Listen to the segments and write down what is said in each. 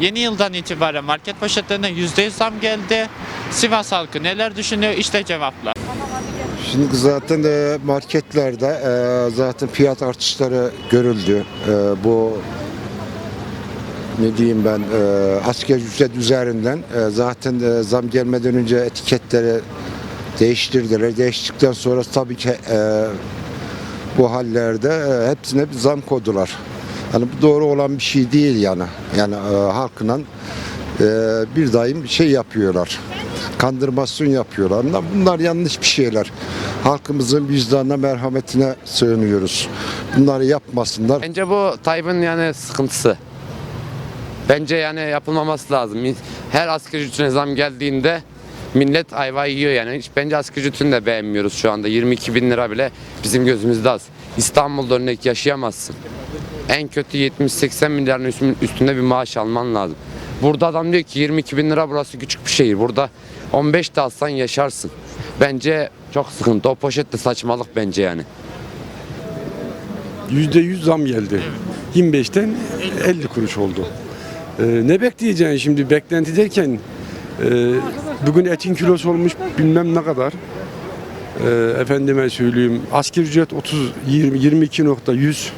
Yeni yıldan itibaren market poşetlerine %100 zam geldi. Sivas halkı neler düşünüyor? İşte cevaplar. Şimdi zaten e, marketlerde e, zaten fiyat artışları görüldü. E, bu ne diyeyim ben e, asgari ücret üzerinden zaten zam gelmeden önce etiketleri değiştirdiler. Değiştikten sonra tabii ki bu hallerde hepsine bir zam koydular. Yani bu doğru olan bir şey değil yani. Yani e, halkla e, bir daim şey yapıyorlar. Kandırmasyon yapıyorlar. Bunlar- yanlış bir şeyler. Halkımızın vicdanına, merhametine sığınıyoruz. Bunları yapmasınlar. Bence bu Tayyip'in yani sıkıntısı. Bence yani yapılmaması lazım. Her asgari ücretine zam geldiğinde millet ayva yiyor yani. Hiç bence asgari ücretini de beğenmiyoruz şu anda. 22 bin lira bile bizim gözümüzde az. İstanbul'da örnek yaşayamazsın. En kötü 70-80 milyarın üstün- üstünde bir maaş alman lazım. Burada adam diyor ki 22 bin lira burası küçük bir şehir. Burada 15 de alsan yaşarsın. Bence çok sıkıntı. O poşet de saçmalık bence yani. %100 zam geldi. 25'ten 50 kuruş oldu. Ee, ne bekleyeceksin şimdi beklenti derken e, bugün etin kilosu olmuş bilmem ne kadar. Ee, efendime söyleyeyim asgari ücret 30 20 22.100.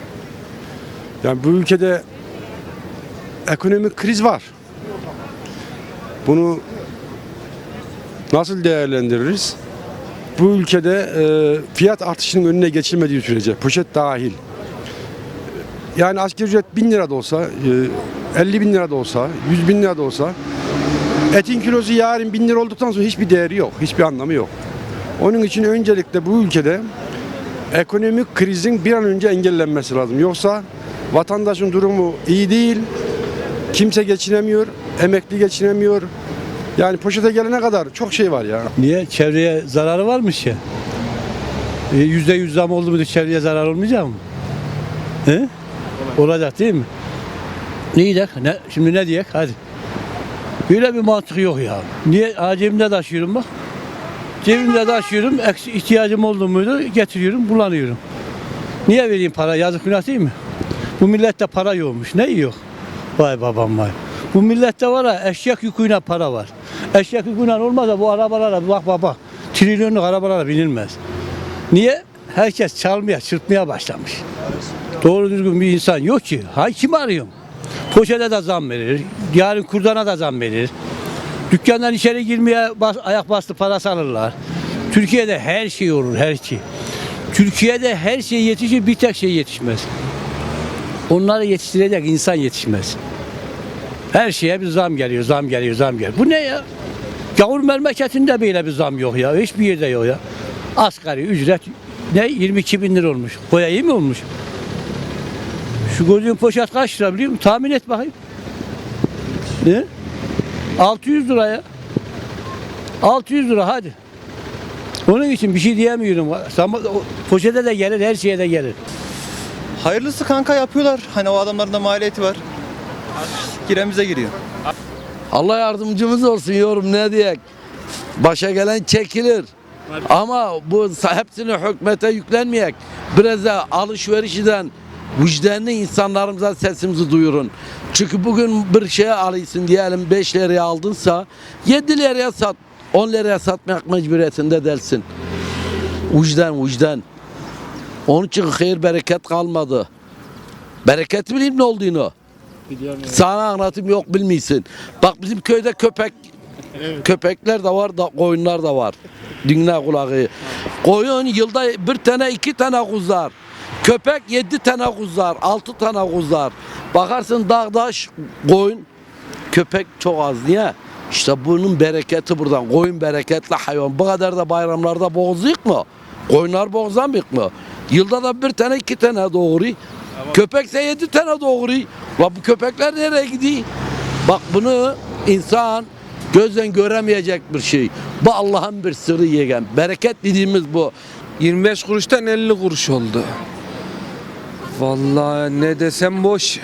Yani bu ülkede ekonomik kriz var. Bunu nasıl değerlendiririz? Bu ülkede e, fiyat artışının önüne geçilmediği sürece poşet dahil yani asgari ücret 1000 lira da olsa, e, 50 bin lira da olsa, 100 bin lira da olsa etin kilosu yarın 1000 lira olduktan sonra hiçbir değeri yok, hiçbir anlamı yok. Onun için öncelikle bu ülkede ekonomik krizin bir an önce engellenmesi lazım. Yoksa vatandaşın durumu iyi değil, kimse geçinemiyor, emekli geçinemiyor. Yani poşete gelene kadar çok şey var ya. Niye? Çevreye zararı varmış ya. E, Yüzde yüz zam oldu mu çevreye zarar olmayacak mı? He? Olacak değil mi? Ne diyecek? Ne, şimdi ne diyecek? Hadi. Böyle bir mantık yok ya. Niye? Ha, cebimde taşıyorum bak. Cebimde taşıyorum. ihtiyacım oldu muydu getiriyorum, kullanıyorum. Niye vereyim para? Yazık günah değil mi? Bu millette para yokmuş. Ne yok? Vay babam vay. Bu millette var ya eşek yüküyle para var. Eşek yüküyle olmazsa bu arabalara bak baba. Trilyonluk arabalara binilmez. Niye? Herkes çalmaya, çırpmaya başlamış. Doğru düzgün bir insan yok ki. Ha kim arıyorum? Poşete de zam verir. Yarın kurdana da zam verir. Dükkandan içeri girmeye bas, ayak bastı parası alırlar. Türkiye'de her şey olur, her şey. Türkiye'de her şey yetişir, bir tek şey yetişmez. Onları yetiştirecek insan yetişmez. Her şeye bir zam geliyor, zam geliyor, zam geliyor. Bu ne ya? Gavur memleketinde böyle bir zam yok ya. Hiçbir yerde yok ya. Asgari ücret ne 22 bin lira olmuş. Koya iyi mi olmuş? Şu gördüğün poşet kaç lira biliyor musun? Tahmin et bakayım. Ne? 600 lira ya. 600 lira hadi. Onun için bir şey diyemiyorum. Poşete de gelir, her şeye de gelir. Hayırlısı kanka yapıyorlar. Hani o adamların da maliyeti var. Giren bize giriyor. Allah yardımcımız olsun yorum ne diyek. Başa gelen çekilir. Ama bu hepsini hükümete yüklenmeyek. Biraz da alışverişden vicdanlı insanlarımıza sesimizi duyurun. Çünkü bugün bir şeye alıyorsun diyelim 5 liraya aldınsa 7 liraya sat. 10 liraya satmak mecburiyetinde dersin. Vicdan vicdan. Onun için hayır bereket kalmadı. Bereket bileyim ne olduğunu. Sana anlatım yok bilmiyorsun. Bak bizim köyde köpek köpekler de var da koyunlar da var. Dünya kulağı. Koyun yılda bir tane iki tane kuzar. Köpek yedi tane kuzar, altı tane kuzar. Bakarsın dağdaş koyun, köpek çok az. Niye? İşte bunun bereketi buradan. Koyun bereketli hayvan. Bu kadar da bayramlarda boğazıyık mı? Koyunlar boğazamıyık mı? Yılda da bir tane iki tane doğuruyor. Köpekse yedi tane doğuruyor. La bu köpekler nereye gidiyor? Bak bunu insan gözden göremeyecek bir şey. Bu Allah'ın bir sırrı yegen. Bereket dediğimiz bu. 25 kuruştan 50 kuruş oldu. Vallahi ne desem boş.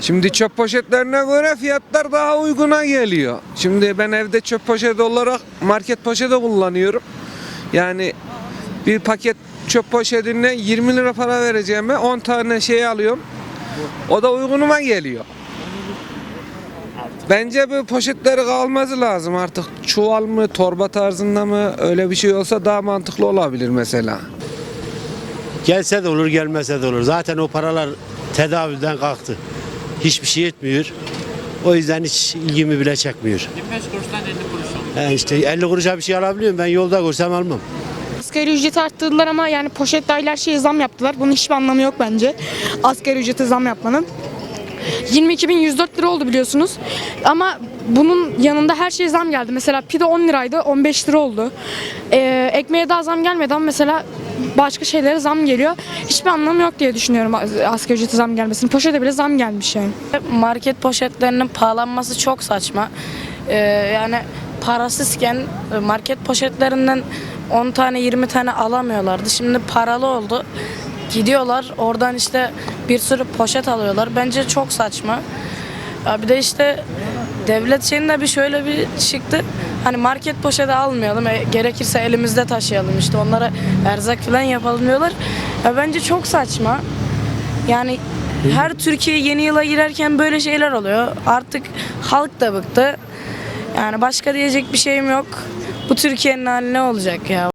Şimdi çöp poşetlerine göre fiyatlar daha uyguna geliyor. Şimdi ben evde çöp poşeti olarak market poşeti kullanıyorum. Yani bir paket çöp poşetine 20 lira para vereceğime 10 tane şey alıyorum. O da uygunuma geliyor. Bence bu poşetleri kalması lazım artık. Çuval mı, torba tarzında mı öyle bir şey olsa daha mantıklı olabilir mesela. Gelse de olur gelmese de olur. Zaten o paralar tedavülden kalktı. Hiçbir şey etmiyor. O yüzden hiç ilgimi bile çekmiyor. 25 kuruştan 50 kuruş oldu. Yani işte 50 kuruşa bir şey alabiliyorum. Ben yolda görsem almam. Asgari ücreti arttırdılar ama yani poşet dahil her şeye zam yaptılar. Bunun hiçbir anlamı yok bence. Asgari ücrete zam yapmanın. 22.104 lira oldu biliyorsunuz. Ama bunun yanında her şeye zam geldi. Mesela pide 10 liraydı 15 lira oldu. Ee, ekmeğe daha zam gelmedi ama mesela başka şeylere zam geliyor. Hiçbir anlamı yok diye düşünüyorum asgari ücrete zam gelmesinin. Poşete bile zam gelmiş yani. Market poşetlerinin pahalanması çok saçma. Ee, yani parasızken e, market poşetlerinden 10 tane 20 tane alamıyorlardı. Şimdi paralı oldu. Gidiyorlar oradan işte bir sürü poşet alıyorlar. Bence çok saçma. Ya bir de işte devlet şeyinde bir şöyle bir çıktı. Hani market poşeti almayalım. e, gerekirse elimizde taşıyalım işte onlara erzak falan yapalım diyorlar. Ya bence çok saçma. Yani her Türkiye yeni yıla girerken böyle şeyler oluyor. Artık halk da bıktı. Yani başka diyecek bir şeyim yok. Bu Türkiye'nin hali ne olacak ya?